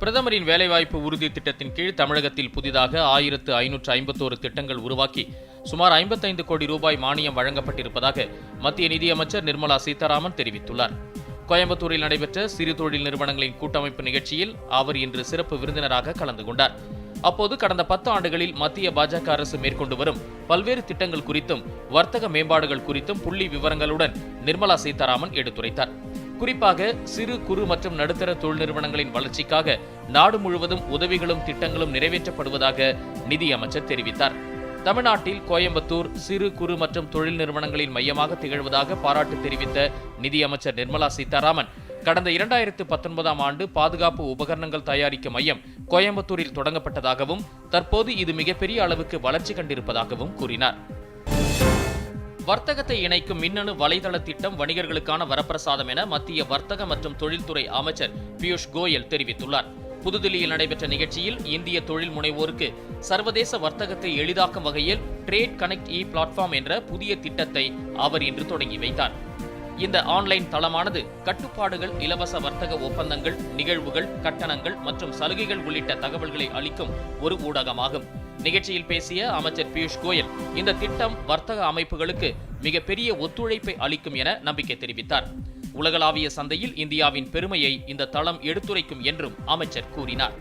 பிரதமரின் வேலைவாய்ப்பு உறுதி திட்டத்தின் கீழ் தமிழகத்தில் புதிதாக ஆயிரத்து ஐநூற்று ஐம்பத்தோரு திட்டங்கள் உருவாக்கி சுமார் ஐம்பத்தைந்து கோடி ரூபாய் மானியம் வழங்கப்பட்டிருப்பதாக மத்திய நிதியமைச்சர் நிர்மலா சீதாராமன் தெரிவித்துள்ளார். கோயம்புத்தூரில் நடைபெற்ற சிறு தொழில் நிறுவனங்களின் கூட்டமைப்பு நிகழ்ச்சியில் அவர் இன்று சிறப்பு விருந்தினராக கலந்து கொண்டார். அப்போது கடந்த பத்து ஆண்டுகளில் மத்திய பாஜக அரசு மேற்கொண்டு வரும் பல்வேறு திட்டங்கள் குறித்தும் வர்த்தக மேம்பாடுகள் குறித்தும் புள்ளி விவரங்களுடன் நிர்மலா சீதாராமன் எடுத்துரைத்தார். குறிப்பாக சிறு குறு மற்றும் நடுத்தர தொழில் நிறுவனங்களின் வளர்ச்சிக்காக நாடு முழுவதும் உதவிகளும் திட்டங்களும் நிறைவேற்றப்படுவதாக நிதியமைச்சர் தெரிவித்தார். தமிழ்நாட்டில் கோயம்புத்தூர் சிறு குறு மற்றும் தொழில் நிறுவனங்களின் மையமாக திகழ்வதாக பாராட்டு தெரிவித்த நிதியமைச்சர் நிர்மலா சீதாராமன் கடந்த இரண்டாயிரத்து பத்தொன்பதாம் ஆண்டு பாதுகாப்பு உபகரணங்கள் தயாரிக்கும் மையம் கோயம்புத்தூரில் தொடங்கப்பட்டதாகவும் தற்போது இது மிகப்பெரிய அளவுக்கு வளர்ச்சி கண்டிருப்பதாகவும் கூறினார். வர்த்தகத்தை இணைக்கும் மின்னணு வலைதள திட்டம் வணிகர்களுக்கான வரப்பிரசாதம் என மத்திய வர்த்தக மற்றும் தொழில்துறை அமைச்சர் பியூஷ் கோயல் தெரிவித்துள்ளார். புதுதில்லியில் நடைபெற்ற நிகழ்ச்சியில் இந்திய தொழில் முனைவோருக்கு சர்வதேச வர்த்தகத்தை எளிதாக்கும் வகையில் ட்ரேட் கனெக்ட் இ பிளாட்ஃபார்ம் என்ற புதிய திட்டத்தை அவர் இன்று தொடங்கி வைத்தார். இந்த ஆன்லைன் தளமானது கட்டுப்பாடுகள் இலவச வர்த்தக ஒப்பந்தங்கள் நிகழ்வுகள் கட்டணங்கள் மற்றும் சலுகைகள் உள்ளிட்ட தகவல்களை அளிக்கும் ஒரு ஊடகமாகும். நிகழ்ச்சியில் பேசிய அமைச்சர் பியூஷ் கோயல் இந்த திட்டம் வர்த்தக அமைப்புகளுக்கு மிகப்பெரிய ஒத்துழைப்பை அளிக்கும் என நம்பிக்கை தெரிவித்தார். உலகளாவிய சந்தையில் இந்தியாவின் பெருமையை இந்த தளம் எடுத்துரைக்கும் என்றும் அமைச்சர் கூறினார்.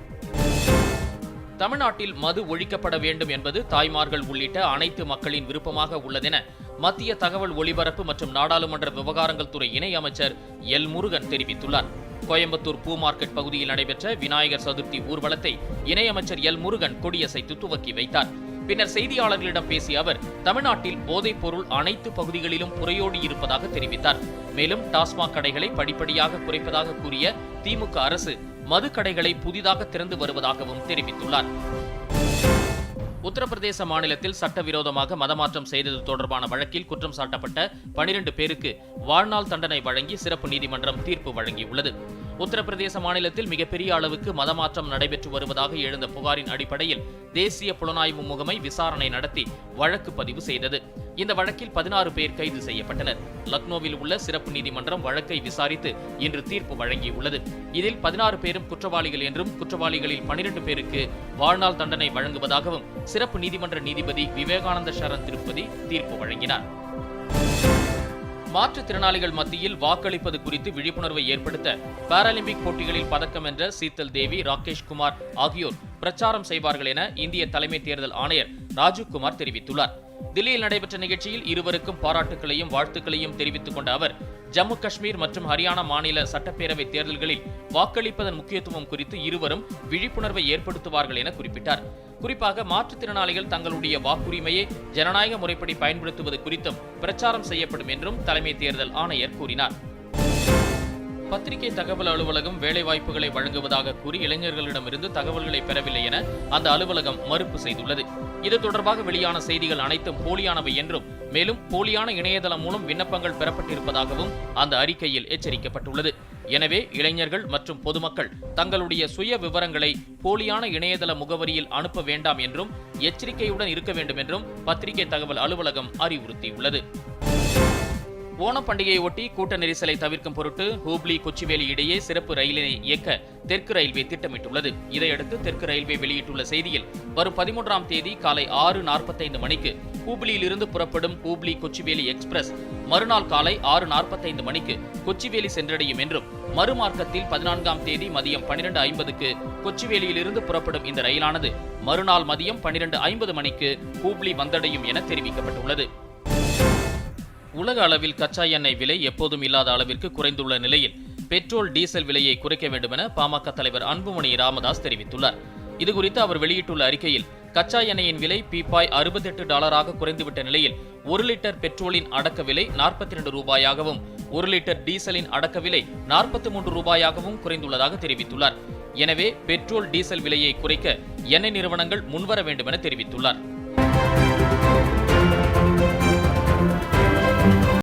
தமிழ்நாட்டில் மது ஒழிக்கப்பட வேண்டும் என்பது தாய்மார்கள் உள்ளிட்ட அனைத்து மக்களின் விருப்பமாக உள்ளதென மத்திய தகவல் ஒலிபரப்பு மற்றும் நாடாளுமன்ற விவகாரங்கள் துறை இணை அமைச்சர் எல் முருகன் தெரிவித்துள்ளார். கோயம்புத்தூர் பூ மார்க்கெட் பகுதியில் நடைபெற்ற விநாயகர் சதுர்த்தி ஊர்வலத்தை இணையமைச்சர் எல் முருகன் கொடியசைத்து துவக்கி வைத்தார். பின்னர் செய்தியாளர்களிடம் பேசிய அவர் தமிழ்நாட்டில் போதைப் பொருள் அனைத்து பகுதிகளிலும் புறையோடி இருப்பதாக தெரிவித்தார். மேலும் டாஸ்மாக் கடைகளை படிப்படியாக குறைப்பதாக கூறிய திமுக அரசு மதுக்கடைகளை புதிதாக திறந்து வருவதாகவும் தெரிவித்துள்ளார். உத்தரப்பிரதேச மாநிலத்தில் சட்டவிரோதமாக மதமாற்றம் செய்தது தொடர்பான வழக்கில் குற்றம் சாட்டப்பட்ட பனிரெண்டு பேருக்கு வாழ்நாள் தண்டனை வழங்கி சிறப்பு நீதிமன்றம் தீர்ப்பு வழங்கியுள்ளது. உத்தரப்பிரதேச மாநிலத்தில் மிகப்பெரிய அளவுக்கு மதமாற்றம் நடைபெற்று வருவதாக எழுந்த புகாரின் அடிப்படையில் தேசிய புலனாய்வு முகமை விசாரணை நடத்தி வழக்கு பதிவு செய்தது. இந்த வழக்கில் பதினாறு பேர் கைது செய்யப்பட்டனர். லக்னோவில் உள்ள சிறப்பு நீதிமன்றம் வழக்கை விசாரித்து இன்று தீர்ப்பு வழங்கியுள்ளது. இதில் பதினாறு பேரும் குற்றவாளிகள் என்றும் குற்றவாளிகளில் பனிரெண்டு பேருக்கு வாழ்நாள் தண்டனை வழங்குவதாகவும் சிறப்பு நீதிமன்ற நீதிபதி விவேகானந்த சரண் திருப்பதி தீர்ப்பு வழங்கினார். மாற்றுத்திறனாளிகள் மத்தியில் வாக்களிப்பது குறித்து விழிப்புணர்வை ஏற்படுத்த பாராலிம்பிக் போட்டிகளில் பதக்கம் வென்ற சீத்தல் தேவி ராகேஷ் குமார் ஆகியோர் பிரச்சாரம் செய்வார்கள் என இந்திய தலைமை தேர்தல் ஆணையர் ராஜீவ்குமார் தெரிவித்துள்ளார். தில்லியில் நடைபெற்ற நிகழ்ச்சியில் இருவருக்கும் பாராட்டுகளையும் வாழ்த்துக்களையும் தெரிவித்துக் கொண்ட அவர் ஜம்மு காஷ்மீர் மற்றும் ஹரியானா மாநில சட்டப்பேரவை தேர்தல்களில் வாக்களிப்பதன் முக்கியத்துவம் குறித்து இருவரும் விழிப்புணர்வை ஏற்படுத்துவார்கள் என குறிப்பிட்டார். குறிப்பாக மாற்றுத்திறனாளிகள் தங்களுடைய வாக்குரிமையை ஜனநாயக முறைப்படி பயன்படுத்துவது குறித்தும் பிரச்சாரம் செய்யப்படும் என்றும் தலைமை தேர்தல் ஆணையர் கூறினார். பத்திரிகை தகவல் அலுவலகம் வேலைவாய்ப்புகளை வழங்குவதாக கூறி இளைஞர்களிடமிருந்து தகவல்களை பெறவில்லை என அந்த அலுவலகம் மறுப்பு செய்துள்ளது. இது தொடர்பாக வெளியான செய்திகள் அனைத்தும் போலியானவை என்றும் மேலும் போலியான இணையதளம் மூலம் விண்ணப்பங்கள் பெறப்பட்டிருப்பதாகவும் அந்த அறிக்கையில் எச்சரிக்கப்பட்டுள்ளது. எனவே இளைஞர்கள் மற்றும் பொதுமக்கள் தங்களுடைய சுய விவரங்களை போலியான இணையதள முகவரியில் அனுப்ப வேண்டாம் என்றும் எச்சரிக்கையுடன் இருக்க வேண்டும் என்றும் பத்திரிகை தகவல் அலுவலகம் அறிவுறுத்தியுள்ளது. ஓணம் பண்டிகையை ஒட்டி கூட்ட நெரிசலை தவிர்க்கும் பொருட்டு ஹூப்ளி கொச்சிவேலி இடையே சிறப்பு ரயிலினை இயக்க தெற்கு ரயில்வே திட்டமிட்டுள்ளது. இதையடுத்து தெற்கு ரயில்வே வெளியிட்டுள்ள செய்தியில் வரும் பதிமூன்றாம் தேதி காலை ஆறு நாற்பத்தைந்து மணிக்கு ஹூப்ளியிலிருந்து புறப்படும் ஹூப்ளி கொச்சிவேலி எக்ஸ்பிரஸ் மறுநாள் காலை ஆறு நாற்பத்தைந்து மணிக்கு கொச்சிவேலி சென்றடையும் என்றும் மறுமார்க்கத்தில் பதினான்காம் தேதி மதியம் பன்னிரண்டு ஐம்பதுக்கு கொச்சிவேலியிலிருந்து புறப்படும் இந்த ரயிலானது மறுநாள் மதியம் பனிரெண்டு ஐம்பது மணிக்கு ஹூப்ளி வந்தடையும் என தெரிவிக்கப்பட்டுள்ளது. உலக அளவில் கச்சா எண்ணெய் விலை எப்போதும் இல்லாத அளவிற்கு குறைந்துள்ள நிலையில் பெட்ரோல் டீசல் விலையை குறைக்க வேண்டும் என பாமக தலைவர் அன்புமணி ராமதாஸ் தெரிவித்துள்ளார். இதுகுறித்து அவர் வெளியிட்டுள்ள அறிக்கையில் கச்சா எண்ணெயின் விலை பீப்பாய் அறுபத்தெட்டு டாலராக குறைந்துவிட்ட நிலையில் ஒரு லிட்டர் பெட்ரோலின் அடக்க விலை நாற்பத்தி ரெண்டு ரூபாயாகவும் ஒரு லிட்டர் டீசலின் அடக்க விலை நாற்பத்தி மூன்று ரூபாயாகவும் குறைந்துள்ளதாக தெரிவித்துள்ளார். எனவே பெட்ரோல் டீசல் விலையை குறைக்க எண்ணெய் நிறுவனங்கள் முன்வர வேண்டும் என தெரிவித்துள்ளார்.